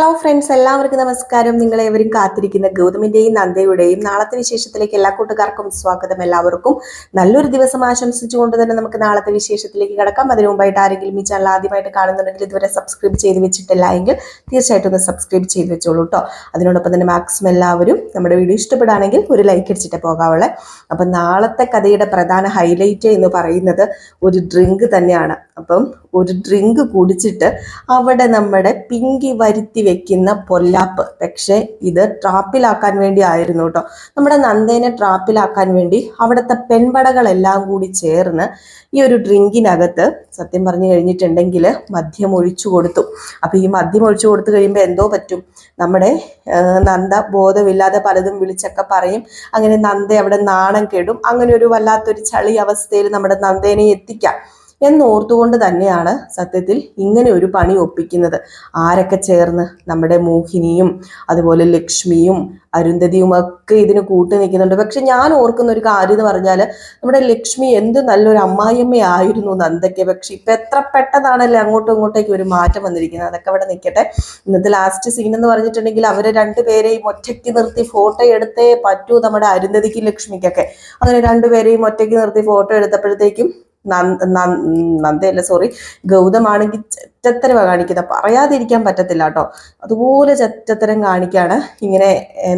Hello friends എല്ലാവർക്കും നമസ്കാരം. നിങ്ങളേവരും കാത്തിരിക്കുന്ന ഗൗതമിന്റെയും നന്ദയുടെയും നാളത്തെ വിശേഷത്തിലേക്ക് എല്ലാ കൂട്ടുകാർക്കും സ്വാഗതം എല്ലാവർക്കും. നല്ലൊരു ദിവസം ആശംസിച്ചുകൊണ്ട് തന്നെ നമുക്ക് നാളത്തെ വിശേഷത്തിലേക്ക് കിടക്കാം. അതിനു മുമ്പായിട്ട് ആരെങ്കിലും ഈ ചാനൽ ആദ്യമായിട്ട് കാണുന്നുണ്ടെങ്കിൽ ഇതുവരെ സബ്സ്ക്രൈബ് ചെയ്ത് വെച്ചിട്ടില്ല എങ്കിൽ തീർച്ചയായിട്ടും ഒന്ന് സബ്സ്ക്രൈബ് ചെയ്ത് വെച്ചോളൂ കേട്ടോ അതിനോടൊപ്പം തന്നെ മാക്സിമം എല്ലാവരും നമ്മുടെ വീഡിയോ ഇഷ്ടപ്പെടുകയാണെങ്കിൽ ഒരു ലൈക്ക് അടിച്ചിട്ട് പോകാവുള്ളേ. അപ്പം നാളത്തെ കഥയുടെ പ്രധാന ഹൈലൈറ്റ് എന്ന് പറയുന്നത് ഒരു ഡ്രിങ്ക് തന്നെയാണ്. അപ്പം ഒരു ഡ്രിങ്ക് കുടിച്ചിട്ട് അവിടെ നമ്മുടെ പിങ്കി വരുത്തി വെക്കുന്ന പൊല്ലാപ്പ്. പക്ഷേ ഇത് ട്രാപ്പിലാക്കാൻ വേണ്ടി ആയിരുന്നു കേട്ടോ നമ്മുടെ നന്ദേനെ ട്രാപ്പിലാക്കാൻ വേണ്ടി അവിടുത്തെ പെൺപടകളെല്ലാം കൂടി ചേർന്ന് ഈ ഒരു ഡ്രിങ്കിനകത്ത് സത്യം പറഞ്ഞു കഴിഞ്ഞിട്ടുണ്ടെങ്കിൽ മദ്യം ഒഴിച്ചു കൊടുത്തു. അപ്പോൾ ഈ മദ്യം ഒഴിച്ചു കൊടുത്തു കഴിയുമ്പോൾ എന്തോ പറ്റും. നമ്മുടെ നന്ദ ബോധമില്ലാതെ പലതും വിളിച്ചൊക്കെ പറയും. അങ്ങനെ നന്ദ അവിടെ നാണം കെടും. അങ്ങനെ ഒരു വല്ലാത്തൊരു ചളി അവസ്ഥയിൽ നമ്മുടെ നന്ദേനെ എത്തിക്കാം. എന്നോർത്തുകൊണ്ട് തന്നെയാണ് സത്യത്തിൽ ഇങ്ങനെ ഒരു പണി ഒപ്പിക്കുന്നത്. ആരൊക്കെ ചേർന്ന് നമ്മുടെ മോഹിനിയും അതുപോലെ ലക്ഷ്മിയും അരുന്ധതിയും ഒക്കെ ഇതിന് കൂട്ടു നിൽക്കുന്നുണ്ട്. പക്ഷെ ഞാൻ ഓർക്കുന്ന ഒരു കാര്യം എന്ന് പറഞ്ഞാൽ നമ്മുടെ ലക്ഷ്മി എന്ത് നല്ലൊരു അമ്മായിയമ്മയായിരുന്നു നന്ദയ്ക്ക്. പക്ഷെ ഇപ്പൊ എത്ര പെട്ടെന്നാണല്ലേ അങ്ങോട്ടും ഇങ്ങോട്ടേക്ക് ഒരു മാറ്റം വന്നിരിക്കുന്നത്. അതൊക്കെ അവിടെ നിൽക്കട്ടെ. ഇന്നത്തെ ലാസ്റ്റ് സീൻ എന്ന് പറഞ്ഞിട്ടുണ്ടെങ്കിൽ അവരെ രണ്ടുപേരെയും ഒറ്റയ്ക്ക് നിർത്തി ഫോട്ടോ എടുത്തേ പറ്റൂ നമ്മുടെ അരുന്ധതിക്കും ലക്ഷ്മിക്കൊക്കെ. അങ്ങനെ രണ്ടുപേരെയും ഒറ്റയ്ക്ക് നിർത്തി ഫോട്ടോ എടുത്തപ്പോഴത്തേക്കും നന്ദയല്ല സോറി ഗൗതമാണെങ്കിൽ ചെറ്റത്തരവ കാണിക്കുന്നത്. പറയാതിരിക്കാൻ പറ്റത്തില്ല കേട്ടോ. അതുപോലെ ചെറ്റത്തരം കാണിക്കാണ്. ഇങ്ങനെ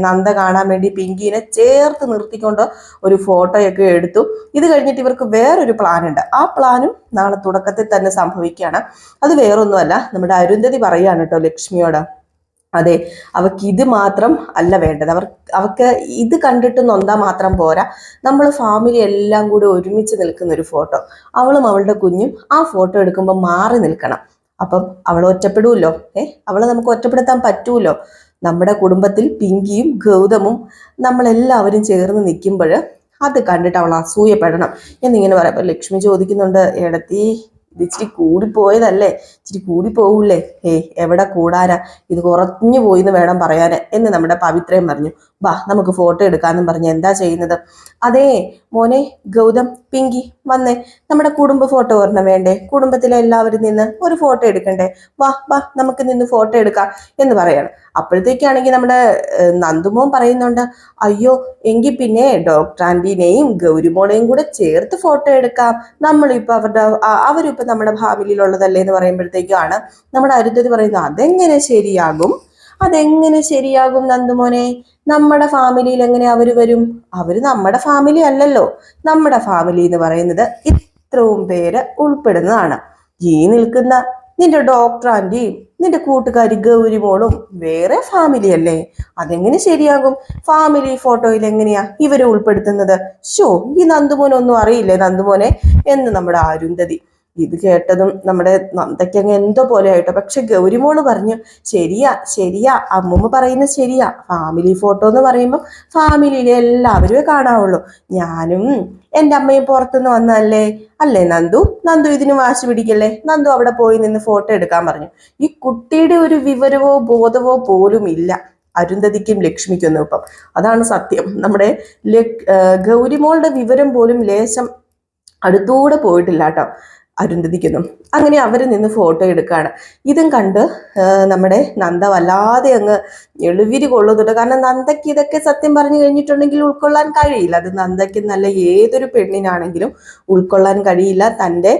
നന്ദ കാണാൻ വേണ്ടി പിങ്കിനെ ചേർത്ത് നിർത്തിക്കൊണ്ട് ഒരു ഫോട്ടോയൊക്കെ എടുത്തു. ഇത് കഴിഞ്ഞിട്ട് ഇവർക്ക് വേറൊരു പ്ലാൻ ഉണ്ട് ആ പ്ലാനും നാളെ തുടക്കത്തിൽ തന്നെ സംഭവിക്കുകയാണ്. അത് വേറൊന്നുമല്ല. നമ്മുടെ അരുന്ധതി പറയാണ് കേട്ടോ ലക്ഷ്മിയോട്. അതെ അവക്ക് ഇത് മാത്രം അല്ല വേണ്ടത്. അവർ അവക്ക് ഇത് കണ്ടിട്ട് നൊന്താ മാത്രം പോരാ. നമ്മൾ ഫാമിലി എല്ലാം കൂടി ഒരുമിച്ച് നിൽക്കുന്ന ഒരു ഫോട്ടോ അവളും അവളുടെ കുഞ്ഞും ആ ഫോട്ടോ എടുക്കുമ്പോൾ മാറി നിൽക്കണം. അപ്പം അവൾ ഒറ്റപ്പെടുമല്ലോ ഏ അവളെ നമുക്ക് ഒറ്റപ്പെടുത്താൻ പറ്റൂലോ? നമ്മുടെ കുടുംബത്തിൽ പിങ്കിയും ഗൗതമും നമ്മളെല്ലാവരും ചേർന്ന് നിൽക്കുമ്പോൾ അത് കണ്ടിട്ട് അവൾ അസൂയപ്പെടണം. എന്നിങ്ങനെ പറയാം ലക്ഷ്മി ചോദിക്കുന്നുണ്ട് എടത്തി ഇത് ഇച്ചിരി കൂടിപ്പോയതല്ലേ? ഇച്ചിരി കൂടിപ്പോകൂലേ ഏയ് എവിടെ കൂടാനാ? ഇത് കുറഞ്ഞു പോയി എന്ന് വേണം പറയാൻ എന്ന് നമ്മുടെ പവിത്രയും പറഞ്ഞു. വാ നമുക്ക് ഫോട്ടോ എടുക്കാന്നും പറഞ്ഞ് എന്താ ചെയ്യുന്നത്? അതേ മോനെ ഗൗതം പിങ്കി വന്നേ. നമ്മുടെ കുടുംബ ഫോട്ടോ ഒരെണ്ണം വേണ്ടേ? കുടുംബത്തിലെ എല്ലാവരും നിന്ന് ഒരു ഫോട്ടോ എടുക്കണ്ടേ? വാ വാ നമുക്ക് നിന്ന് ഫോട്ടോ എടുക്കാം എന്ന് പറയാണ്. അപ്പോഴത്തേക്കാണെങ്കിൽ നമ്മുടെ നന്ദുമോൻ പറയുന്നുണ്ട് അയ്യോ എങ്കിൽ പിന്നെ ഡോക്ടർ ആന്റീനെയും ഗൗരിമോളെയും കൂടെ ചേർത്ത് ഫോട്ടോ എടുക്കാം. നമ്മളിപ്പോൾ അവരുടെ അവരിപ്പോൾ നമ്മുടെ ഭാവിയിലുള്ളതല്ലേ എന്ന് പറയുമ്പോഴത്തേക്കാണ് നമ്മുടെ അരുന്ധതി പറയുന്നത്. അതെങ്ങനെ ശരിയാകും? അതെങ്ങനെ ശരിയാകും നന്ദുമോനെ? നമ്മുടെ ഫാമിലിയിൽ എങ്ങനെ അവർ വരും? അവർ നമ്മുടെ ഫാമിലി അല്ലല്ലോ. നമ്മുടെ ഫാമിലി എന്ന് പറയുന്നത് ഇത്രയും പേര് ഉൾപ്പെടുന്നതാണ്. ഈ നിൽക്കുന്ന നിന്റെ ഡോക്ടർ ആന്റിയും നിന്റെ കൂട്ടുകാരി ഗൗരി ഗൗരിമോളും വേറെ ഫാമിലി അല്ലേ? അതെങ്ങനെ ശരിയാകും? ഫാമിലി ഫോട്ടോയിൽ എങ്ങനെയാ ഇവരെ ഉൾപ്പെടുത്തുന്നത്? ഷോ ഈ നന്ദുമോനൊന്നും അറിയില്ലേ നന്ദുമോനെ? എന്ന് നമ്മുടെ അരുന്ധതി ഇത് കേട്ടതും നമ്മുടെ നന്ദയ്ക്കങ്ങ് എന്തോ പോലെ ആയിട്ടോ. പക്ഷെ ഗൗരിമോൾ പറഞ്ഞു ശരിയാ ശരിയാ അമ്മൂമ്മ പറയുന്നത് ശരിയാ. ഫാമിലി ഫോട്ടോ എന്ന് പറയുമ്പോൾ ഫാമിലിയിലെ എല്ലാവരും കാണാവുള്ളൂ. ഞാനും എന്റെ അമ്മയും പുറത്തുനിന്ന് വന്നല്ലേ അല്ലേ നന്ദു? നന്ദു ഇതിന് വാശി പിടിക്കല്ലേ? നന്ദു അവിടെ പോയി നിന്ന് ഫോട്ടോ എടുക്കാൻ പറഞ്ഞു. ഈ കുട്ടിയുടെ ഒരു വിവരവോ ബോധവോ പോലും ഇല്ല. അരുന്ധതിക്കും ലക്ഷ്മിക്കൊന്നും ഇപ്പം. അതാണ് സത്യം. നമ്മുടെ ഗൗരിമോളുടെ വിവരം പോലും ലേശം അടുത്തൂടെ പോയിട്ടില്ല കേട്ടോ. അരുന്ധതിക്കൊന്നും. അങ്ങനെ അവർ നിന്ന് ഫോട്ടോ എടുക്കുകയാണ് ഇതും കണ്ട് നമ്മുടെ നന്ദ വല്ലാതെ അങ്ങ് എളുവിരി കൊള്ളുന്നുണ്ട്. കാരണം നന്ദയ്ക്ക് ഇതൊക്കെ സത്യം പറഞ്ഞു കഴിഞ്ഞിട്ടുണ്ടെങ്കിൽ ഉൾക്കൊള്ളാൻ കഴിയില്ല. അത് നന്ദയ്ക്ക് നല്ല ഏതൊരു പെണ്ണിനാണെങ്കിലും ഉൾക്കൊള്ളാൻ കഴിയില്ല. തന്റെ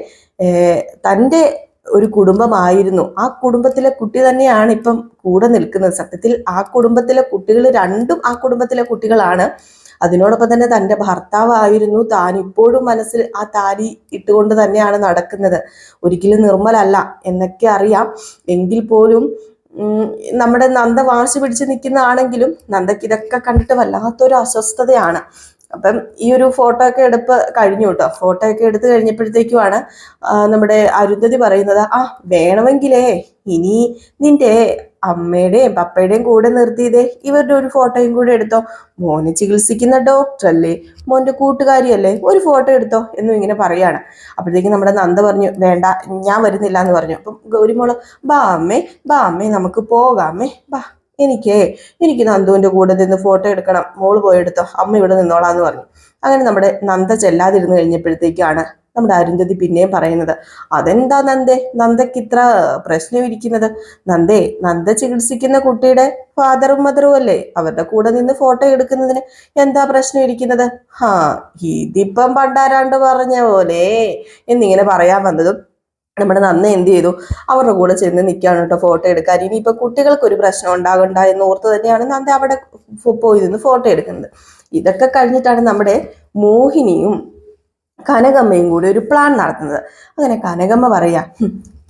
തന്റെ ഒരു കുടുംബമായിരുന്നു. ആ കുടുംബത്തിലെ കുട്ടി തന്നെയാണ് ഇപ്പം കൂടെ നിൽക്കുന്നത്. സത്യത്തിൽ ആ കുടുംബത്തിലെ കുട്ടികൾ രണ്ടും ആ കുടുംബത്തിലെ കുട്ടികളാണ്. അതിനോടൊപ്പം തന്നെ തന്റെ ഭർത്താവായിരുന്നു. താൻ ഇപ്പോഴും മനസ്സിൽ ആ താലി ഇട്ടുകൊണ്ട് തന്നെയാണ് നടക്കുന്നത്. ഒരിക്കലും നിർമ്മലല്ല എന്നൊക്കെ അറിയാം. എങ്കിൽ പോലും നമ്മുടെ നന്ദ വാശി പിടിച്ച് നിൽക്കുന്നതാണെങ്കിലും നന്ദക്ക് ഇതൊക്കെ കണ്ടിട്ട് വല്ലാത്തൊരു അസ്വസ്ഥതയാണ്. അപ്പം ഈ ഒരു ഫോട്ടോ ഒക്കെ എടുപ്പ് കഴിഞ്ഞു കേട്ടോ. ഫോട്ടോ ഒക്കെ എടുത്തു കഴിഞ്ഞപ്പോഴത്തേക്കുമാണ് നമ്മുടെ അരുന്ധതി പറയുന്നത് ആ വേണമെങ്കിലേ ഇനി നിന്റെ അമ്മയുടെയും പപ്പയുടെയും കൂടെ നിർത്തിയതേ ഇവരുടെ ഒരു ഫോട്ടോയും കൂടെ എടുത്തോ. മോനെ ചികിത്സിക്കുന്ന ഡോക്ടർ അല്ലേ? മോന്റെ കൂട്ടുകാരിയല്ലേ? ഒരു ഫോട്ടോ എടുത്തോ എന്നും ഇങ്ങനെ പറയാണ്. അപ്പോഴത്തേക്കും നമ്മുടെ നന്ദ പറഞ്ഞു വേണ്ട ഞാൻ വരുന്നില്ല എന്ന് പറഞ്ഞു. അപ്പം ഗൗരിമോൾ ബാ അമ്മേ ബാ അമ്മേ നമുക്ക് പോകാമേ ബാ എനിക്കേ എനിക്ക് നന്ദുവിന്റെ കൂടെ നിന്ന് ഫോട്ടോ എടുക്കണം. മോൾ പോയെടുത്തോ അമ്മ ഇവിടെ നിന്നോളാന്ന് പറഞ്ഞു. അങ്ങനെ നമ്മുടെ നന്ദ ചെല്ലാതിരുന്ന് കഴിഞ്ഞപ്പോഴത്തേക്കാണ് നമ്മുടെ അരുന്ധതി പിന്നെയും പറയുന്നത് അതെന്താ നന്ദേ? നന്ദയ്ക്ക് ഇത്ര പ്രശ്നം ഇരിക്കുന്നത്? നന്ദേ നന്ദ ചികിത്സിക്കുന്ന കുട്ടിയുടെ ഫാദറും മദറും അല്ലേ? അവരുടെ കൂടെ നിന്ന് ഫോട്ടോ എടുക്കുന്നതിന് എന്താ പ്രശ്നം ഇരിക്കുന്നത്? ഹാ ഇതിപ്പം പണ്ടാരാണ്ട് പറഞ്ഞ പോലെ എന്നിങ്ങനെ പറയാൻ വന്നതും നമ്മുടെ നന്ന് എന്ത് ചെയ്തു? അവരുടെ കൂടെ ചെന്ന് നിൽക്കുകയാണ് കേട്ടോ ഫോട്ടോ എടുക്കാൻ. ഇനിയിപ്പോൾ കുട്ടികൾക്ക് ഒരു പ്രശ്നം ഉണ്ടാകണ്ട എന്ന് ഓർത്ത് തന്നെയാണ് നന്ദ അവിടെ പോയി നിന്ന് ഫോട്ടോ എടുക്കുന്നത്. ഇതൊക്കെ കഴിഞ്ഞിട്ടാണ് നമ്മുടെ മോഹിനിയും കനകമ്മയും കൂടി ഒരു പ്ലാൻ നടത്തുന്നത്. അങ്ങനെ കനകമ്മ പറയാ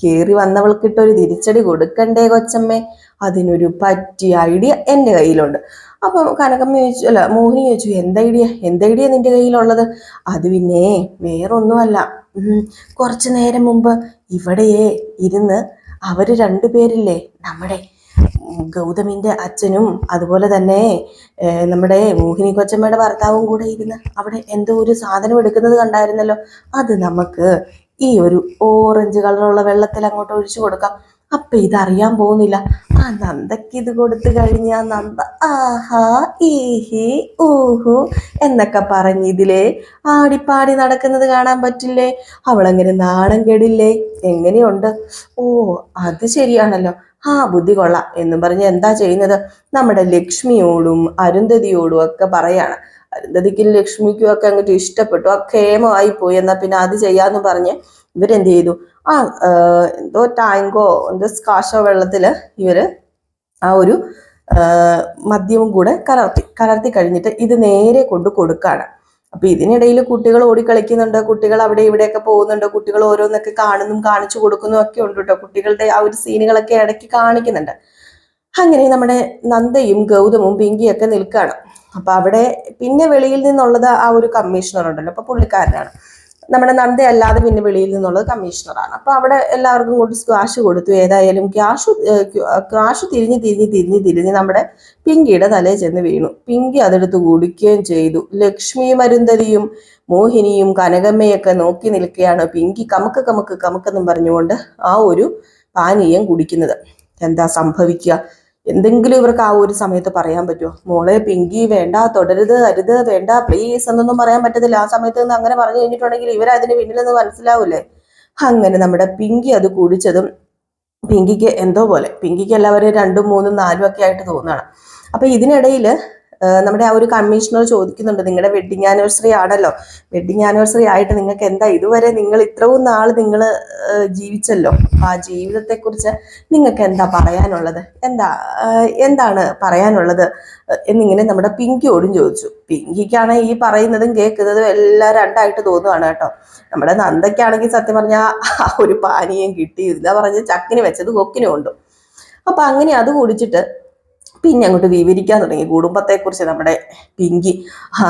കയറി വന്നവൾക്കിട്ടൊരു തിരിച്ചടി കൊടുക്കണ്ടേ കൊച്ചമ്മേ? അതിനൊരു പറ്റിയ ഐഡിയ എന്റെ കയ്യിലുണ്ട്. അപ്പം കനകമ്മ ചോദിച്ചു അല്ല മോഹിനി ചോദിച്ചു എന്ത് ഐഡിയ എന്ത് ഐഡിയ നിന്റെ കയ്യിലുള്ളത്? അത് പിന്നെ വേറൊന്നുമല്ല. കുറച്ചു നേരം മുമ്പ് ഇവിടെയേ ഇരുന്ന് അവർ രണ്ടുപേരില്ലേ നമ്മുടെ ഉം, ഗൗതമിന്റെ അച്ഛനും അതുപോലെ തന്നെ നമ്മുടെ മോഹിനി കൊച്ചമ്മയുടെ ഭർത്താവും കൂടെ ഇരുന്ന് അവിടെ എന്തോ ഒരു സാധനം എടുക്കുന്നത് കണ്ടായിരുന്നല്ലോ. അത് നമുക്ക് ഈ ഒരു ഓറഞ്ച് കളറുള്ള വെള്ളത്തിൽ അങ്ങോട്ട് ഒഴിച്ചു കൊടുക്കാം. അപ്പം ഇതറിയാൻ പോകുന്നില്ല. ആ നന്ദക്ക് ഇത് കൊടുത്തു കഴിഞ്ഞാൽ നന്ദ ആഹാ ഈഹി ഊഹു എന്നൊക്കെ പറഞ്ഞ് ഇതിലേ ആടിപ്പാടി നടക്കുന്നത് കാണാൻ പറ്റില്ലേ? അവളങ്ങനെ നാണം കെടില്ലേ? എങ്ങനെയുണ്ട്? ഓ അത് ശരിയാണല്ലോ. ആ ബുദ്ധി കൊള്ളാം എന്നും പറഞ്ഞ് എന്താ ചെയ്യുന്നത്? നമ്മുടെ ലക്ഷ്മിയോടും അരുന്ധതിയോടും ഒക്കെ പറയാണ്. അരുന്ധതിക്കും ലക്ഷ്മിക്കും ഒക്കെ അങ്ങോട്ട് ഇഷ്ടപ്പെട്ടു. ആ ക്ഷേമമായി പോയി. എന്നാ പിന്നെ അത് ചെയ്യാന്ന് പറഞ്ഞ് ഇവരെന്ത് ചെയ്തു? ആ എന്തോ ടാങ്കോ എന്തോ കാശോ വെള്ളത്തിൽ ഇവർ ആ ഒരു മദ്യവും കൂടെ കലർത്തി കലർത്തി കഴിഞ്ഞിട്ട് ഇത് നേരെ കൊണ്ട് കൊടുക്കാണ്. അപ്പൊ ഇതിനിടയിൽ കുട്ടികൾ ഓടിക്കളിക്കുന്നുണ്ട് കുട്ടികൾ അവിടെ ഇവിടെയൊക്കെ പോകുന്നുണ്ട് കുട്ടികൾ ഓരോന്നൊക്കെ കാണുന്നും കാണിച്ചു കൊടുക്കുന്നു ഒക്കെ ഉണ്ട് കേട്ടോ. കുട്ടികളുടെ ആ ഒരു സീനുകളൊക്കെ ഇടയ്ക്ക് കാണിക്കുന്നുണ്ട്. അങ്ങനെ നമ്മുടെ നന്ദയും ഗൗതമും പിങ്കിയൊക്കെ നിൽക്കുകയാണ്. അപ്പൊ അവിടെ പിന്നെ വെളിയിൽ നിന്നുള്ളത് ആ ഒരു കമ്മീഷണർ ഉണ്ടല്ലോ അപ്പൊ പുള്ളിക്കാരനാണ്. നമ്മുടെ നന്ദ അല്ലാതെ പിന്നെ വെളിയിൽ നിന്നുള്ളത് കമ്മീഷണറാണ്. അപ്പൊ അവിടെ എല്ലാവർക്കും കൊണ്ട് ക്യാഷ് കൊടുത്തു. ഏതായാലും ക്യാഷ് ക്യാഷ് തിരിഞ്ഞ് തിരിഞ്ഞ് തിരിഞ്ഞ് തിരിഞ്ഞ് നമ്മുടെ പിങ്കിയുടെ തലയിൽ ചെന്ന് വീണു. പിങ്കി അതെടുത്ത് കുടിക്കുകയും ചെയ്തു. ലക്ഷ്മി മരുന്തരിയും മോഹിനിയും കനകമ്മയൊക്കെ നോക്കി നിൽക്കുകയാണ് പിങ്കി കമക്ക് കമക്ക് കമക്കെന്നും പറഞ്ഞുകൊണ്ട് ആ ഒരു പാനീയം കുടിക്കുന്നത്. എന്താ സംഭവിക്കുക? എന്തെങ്കിലും ഇവർക്ക് ആ ഒരു സമയത്ത് പറയാൻ പറ്റുമോ മോളെ പിങ്കി വേണ്ട തുടരുത് അരുത് വേണ്ട പ്ലീസ് എന്നൊന്നും പറയാൻ പറ്റത്തില്ല. ആ സമയത്ത് നിന്ന് അങ്ങനെ പറഞ്ഞു കഴിഞ്ഞിട്ടുണ്ടെങ്കിൽ ഇവരതിന് പിന്നിലെന്ന് മനസ്സിലാവൂലേ? അങ്ങനെ നമ്മുടെ പിങ്കി അത് കുടിച്ചതും പിങ്കിക്ക് എന്തോ പോലെ. പിങ്കിക്ക് എല്ലാവരും രണ്ടും മൂന്നും നാലും ഒക്കെ ആയിട്ട് തോന്നുകയാണ്. അപ്പൊ ഇതിനിടയിൽ നമ്മുടെ ആ ഒരു കമ്മീഷണർ ചോദിക്കുന്നുണ്ട് നിങ്ങളുടെ വെഡിങ് ആനിവേഴ്സറി ആണല്ലോ. വെഡിങ് ആനിവേഴ്സറി ആയിട്ട് നിങ്ങൾക്ക് എന്താ? ഇതുവരെ നിങ്ങൾ ഇത്രയും നാൾ നിങ്ങൾ ജീവിച്ചല്ലോ. ആ ജീവിതത്തെക്കുറിച്ച് നിങ്ങൾക്ക് എന്താ പറയാനുള്ളത്? എന്താ എന്താണ് പറയാനുള്ളത്? എന്നിങ്ങനെ നമ്മുടെ പിങ്കിയോടും ചോദിച്ചു. പിങ്കിക്കാണ് ഈ പറയുന്നതും കേൾക്കുന്നതും എല്ലാം രണ്ടായിട്ട് തോന്നുവാണ് കേട്ടോ. നമ്മുടെ നന്ദയ്ക്കാണെങ്കിൽ സത്യം പറഞ്ഞാൽ ആ ഒരു പാനീയം കിട്ടി ഇതാ പറഞ്ഞ് ചക്കിന് വെച്ചത് കൊക്കിനും കൊണ്ടു അപ്പൊ അങ്ങനെ അത് കുടിച്ചിട്ട് പിന്നെ അങ്ങോട്ട് വിവരിക്കാൻ തുടങ്ങി. കുടുംബത്തെക്കുറിച്ച് നമ്മുടെ പിങ്കി.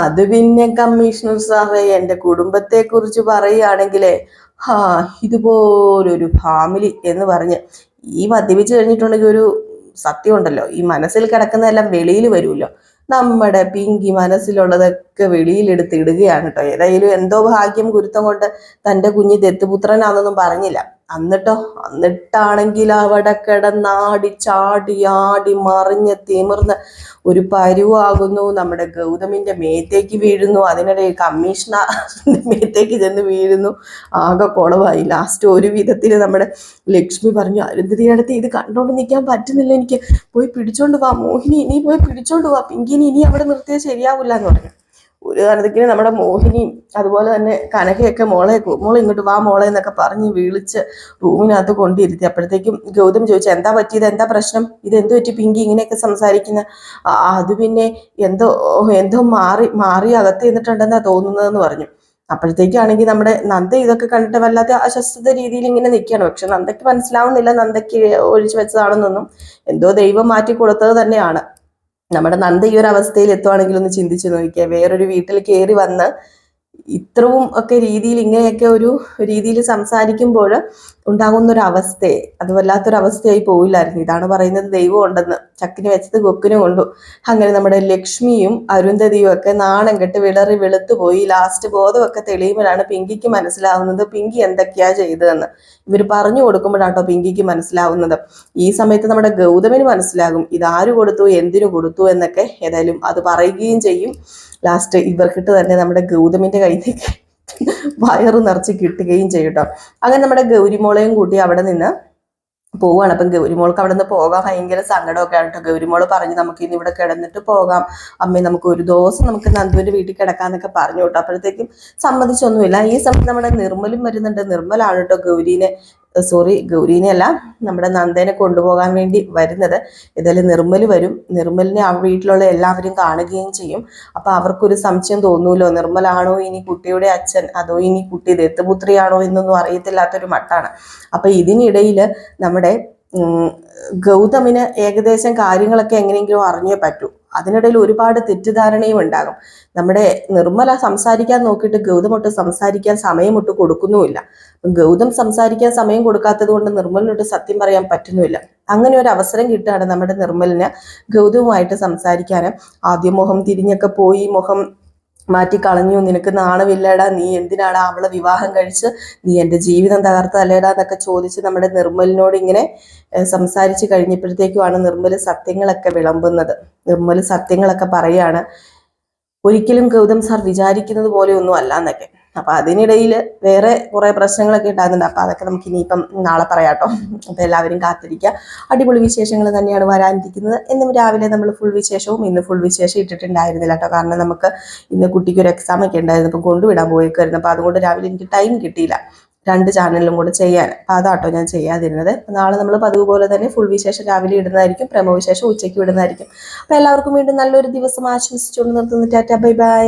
അത് പിന്നെ കമ്മീഷണർ സാറേ എന്റെ കുടുംബത്തെക്കുറിച്ച് പറയുകയാണെങ്കിലേ ഹാ ഇതുപോലൊരു ഫാമിലി എന്ന് പറഞ്ഞ് ഈ മദ്യപിച്ച് കഴിഞ്ഞിട്ടുണ്ടെങ്കിൽ ഒരു സത്യമുണ്ടല്ലോ. ഈ മനസ്സിൽ കിടക്കുന്നതെല്ലാം വെളിയിൽ വരുമല്ലോ. നമ്മുടെ പിങ്കി മനസ്സിലുള്ളതൊക്കെ വെളിയിലെടുത്ത് ഇടുകയാണ് കേട്ടോ. ഏതായാലും എന്തോ ഭാഗ്യം ഗുരുത്തം കൊണ്ട് തന്റെ കുഞ്ഞ് ദത്തുപുത്രനാണെന്നൊന്നും പറഞ്ഞില്ല. എന്നിട്ടോ എന്നിട്ടാണെങ്കിൽ അവിടെ കിടന്നാടി ചാടി ആടി മറിഞ്ഞ് തിമിർന്ന് ഒരു പരുവാകുന്നു. നമ്മുടെ ഗൗതമിന്റെ മേത്തേക്ക് വീഴുന്നു. അതിനിടയിൽ കമ്മീഷണർ മേത്തേക്ക് ചെന്ന് വീഴുന്നു. ആകെ കുളമായി ലാസ്റ്റ് ഒരു വിധത്തിൽ നമ്മുടെ ലക്ഷ്മി പറഞ്ഞു അരുന്ധതി അടുത്ത് ഇത് കണ്ടോണ്ട് നിൽക്കാൻ പറ്റുന്നില്ല എനിക്ക്. പോയി പിടിച്ചോണ്ട് വാ മോഹിനി ഇനി പോയി പിടിച്ചോണ്ട് വാ. പിങ്കിനി ഇനി അവിടെ നിർത്തിയാൽ ശരിയാവില്ല എന്ന് പറഞ്ഞു. ഒരു കാലത്തേക്ക് നമ്മുടെ മോഹിനിയും അതുപോലെ തന്നെ കനകയൊക്കെ മോളെ മോളെ ഇങ്ങോട്ട് വാ മോളെ എന്നൊക്കെ പറഞ്ഞ് വിളിച്ച് റൂമിനകത്ത് കൊണ്ടിരുത്തി. അപ്പോഴത്തേക്കും ഗൗതം ചോദിച്ചു എന്താ പറ്റിയത്? എന്താ പ്രശ്നം? ഇത് പറ്റി പിങ്കി? ഇങ്ങനെയൊക്കെ സംസാരിക്കുന്ന? "ആ, അത് പിന്നെ എന്തോ എന്തോ മാറി മാറി അകത്ത് നിന്നിട്ടുണ്ടെന്നാ തോന്നുന്നതെന്ന് പറഞ്ഞു. അപ്പോഴത്തേക്കാണെങ്കിൽ നമ്മുടെ നന്ദ ഇതൊക്കെ കണ്ടിട്ട് വല്ലാത്ത അസ്വസ്ഥത രീതിയിൽ ഇങ്ങനെ നിൽക്കുകയാണ്. പക്ഷെ നന്ദയ്ക്ക് മനസ്സിലാവുന്നില്ല നന്ദയ്ക്ക് ഒഴിച്ചു വെച്ചതാണെന്നൊന്നും. എന്തോ ദൈവം മാറ്റി കൊടുത്തത് തന്നെയാണ്. നമ്മുടെ നന്ദ ഈ ഒരു അവസ്ഥയിൽ എത്തുവാണെങ്കിൽ ഒന്ന് ചിന്തിച്ചു നോക്കിയാൽ വേറൊരു വീട്ടിൽ കയറി വന്ന് ഇത്രയും ഒക്കെ രീതിയിൽ ഇങ്ങനെയൊക്കെ ഒരു രീതിയിൽ സംസാരിക്കുമ്പോൾ ഉണ്ടാകുന്ന ഒരു അവസ്ഥയെ അത് വല്ലാത്തൊരു അവസ്ഥയായി ഇതാണ് പറയുന്നത് ദൈവം ഉണ്ടെന്ന്. ചക്കിന് വെച്ചത് കൊക്കിന് കൊണ്ടു. അങ്ങനെ നമ്മുടെ ലക്ഷ്മിയും അരുന്ധതിയും ഒക്കെ നാണം കെട്ട് വിളറി വെളുത്തു പോയി. ലാസ്റ്റ് ബോധമൊക്കെ തെളിയുമ്പോഴാണ് പിങ്കിക്ക് മനസ്സിലാവുന്നത് പിങ്കി എന്തൊക്കെയാ ചെയ്തതെന്ന്. ഇവർ പറഞ്ഞു കൊടുക്കുമ്പോഴാട്ടോ പിങ്കിക്ക് മനസ്സിലാവുന്നത്. ഈ സമയത്ത് നമ്മുടെ ഗൗതമിന് മനസ്സിലാകും ഇതാര് കൊടുത്തു? എന്തിനു കൊടുത്തു? എന്നൊക്കെ ഏതായാലും അത് പറയുകയും ചെയ്യും. ലാസ്റ്റ് ഇവർക്കിട്ട് തന്നെ നമ്മുടെ ഗൗതമിന്റെ നിന്ന് വയറ് നിറച്ച് കിട്ടുകയും ചെയ്യും കേട്ടോ അങ്ങനെ നമ്മുടെ ഗൗരിമോളെയും കൂട്ടി അവിടെ നിന്ന് പോവാണ്. അപ്പം ഗൗരിമോൾക്ക് അവിടെ നിന്ന് പോകാൻ ഭയങ്കര സങ്കടമൊക്കെ ആണ് കേട്ടോ ഗൗരിമോൾ പറഞ്ഞു നമുക്ക് ഇനി ഇവിടെ കിടന്നിട്ട് പോകാം. അമ്മ നമുക്ക് ഒരു ദിവസം നമുക്ക് നന്ദുവിന്റെ വീട്ടിൽ കിടക്കാന്നൊക്കെ പറഞ്ഞു കേട്ടോ അപ്പോഴത്തേക്കും സമ്മതിച്ചൊന്നുമില്ല. ഈ സമയത്ത് നമ്മുടെ നിർമ്മലും വരുന്നുണ്ട്. നിർമ്മലാണ് കേട്ടോ ഗൗരീനെ സോറി ഗൗരീനെ അല്ല നമ്മുടെ നന്ദേനെ കൊണ്ടുപോകാൻ വേണ്ടി വരുന്നത്. ഇതിൽ നിർമ്മൽ വരും. നിർമ്മലിനെ ആ വീട്ടിലുള്ള എല്ലാവരും കാണുകയും ചെയ്യും. അപ്പൊ അവർക്കൊരു സംശയം തോന്നൂലോ? നിർമ്മലാണോ ഇനി കുട്ടിയുടെ അച്ഛൻ? അതോ ഇനി കുട്ടി ദത്തുപുത്രിയാണോ എന്നൊന്നും അറിയത്തില്ലാത്തൊരു മട്ടാണ്. അപ്പൊ ഇതിനിടയിൽ നമ്മുടെ ഗൗതമിന് ഏകദേശം കാര്യങ്ങളൊക്കെ എങ്ങനെയെങ്കിലും അറിഞ്ഞേ പറ്റൂ. അതിനിടയിൽ ഒരുപാട് തെറ്റിദ്ധാരണയും ഉണ്ടാകും. നമ്മുടെ നിർമ്മല സംസാരിക്കാൻ നോക്കിയിട്ട് ഗൗതമൊട്ട് സംസാരിക്കാൻ സമയമൊട്ട് കൊടുക്കുന്നുമില്ല. ഗൗതം സംസാരിക്കാൻ സമയം കൊടുക്കാത്തത് കൊണ്ട് നിർമ്മലിനോട്ട് സത്യം പറയാൻ പറ്റുന്നുമില്ല. അങ്ങനെ ഒരു അവസരം കിട്ടുകയാണ് നമ്മുടെ നിർമ്മലിന് ഗൗതവുമായിട്ട് സംസാരിക്കാൻ ആദ്യം മുഖം തിരിഞ്ഞൊക്കെ പോയി മുഖം മാറ്റി കളഞ്ഞു. നിനക്ക് നാണമില്ലടാ. നീ എന്തിനാടാ അവളെ വിവാഹം കഴിച്ച് നീ എന്റെ ജീവിതം തകർത്തല്ലേടാ എന്നൊക്കെ ചോദിച്ച് നമ്മുടെ നിർമ്മലിനോട് ഇങ്ങനെ സംസാരിച്ച് കഴിഞ്ഞപ്പോഴത്തേക്കുമാണ് നിർമ്മൽ സത്യങ്ങളൊക്കെ വിളമ്പുന്നത്. നിർമ്മൽ സത്യങ്ങളൊക്കെ പറയാണ് ഒരിക്കലും ഗൗതം സാർ വിചാരിക്കുന്നത് പോലെ ഒന്നും അല്ല എന്നൊക്കെ. അപ്പൊ അതിനിടയിൽ വേറെ കുറേ പ്രശ്നങ്ങളൊക്കെ ഉണ്ടാകുന്നുണ്ട്. അപ്പോൾ അതൊക്കെ നമുക്ക് ഇനിയിപ്പം നാളെ പറയാട്ടോ. അപ്പോൾ എല്ലാവരും കാത്തിരിക്കുക അടിപൊളി വിശേഷങ്ങൾ തന്നെയാണ് വരാനിരിക്കുന്നത്. എന്നും രാവിലെ നമ്മൾ ഫുൾ വിശേഷവും ഇന്ന് ഫുൾ വിശേഷം ഇട്ടിട്ടുണ്ടായിരുന്നില്ല കേട്ടോ കാരണം നമുക്ക് ഇന്ന് കുട്ടിക്ക് ഒരു എക്സാം ഒക്കെ ഉണ്ടായിരുന്നു. അപ്പം കൊണ്ടുവിടാൻ പോയേക്കായിരുന്നു അപ്പോൾ അതുകൊണ്ട് രാവിലെ എനിക്ക് ടൈം കിട്ടിയില്ല. രണ്ട് ചാനലിലും കൂടെ ചെയ്യാൻ. അപ്പം അതാട്ടോ ഞാൻ ചെയ്യാതിരുന്നത്. നാളെ നമ്മൾ പതിവ് പോലെ തന്നെ ഫുൾ വിശേഷം രാവിലെ ഇടുന്നതായിരിക്കും. പ്രമവിശേഷം ഉച്ചയ്ക്ക് ഇടുന്നതായിരിക്കും. അപ്പോൾ എല്ലാവർക്കും വീണ്ടും നല്ലൊരു ദിവസം ആശംസിച്ചുകൊണ്ട് നിർത്തുന്നു. Tata bye bye.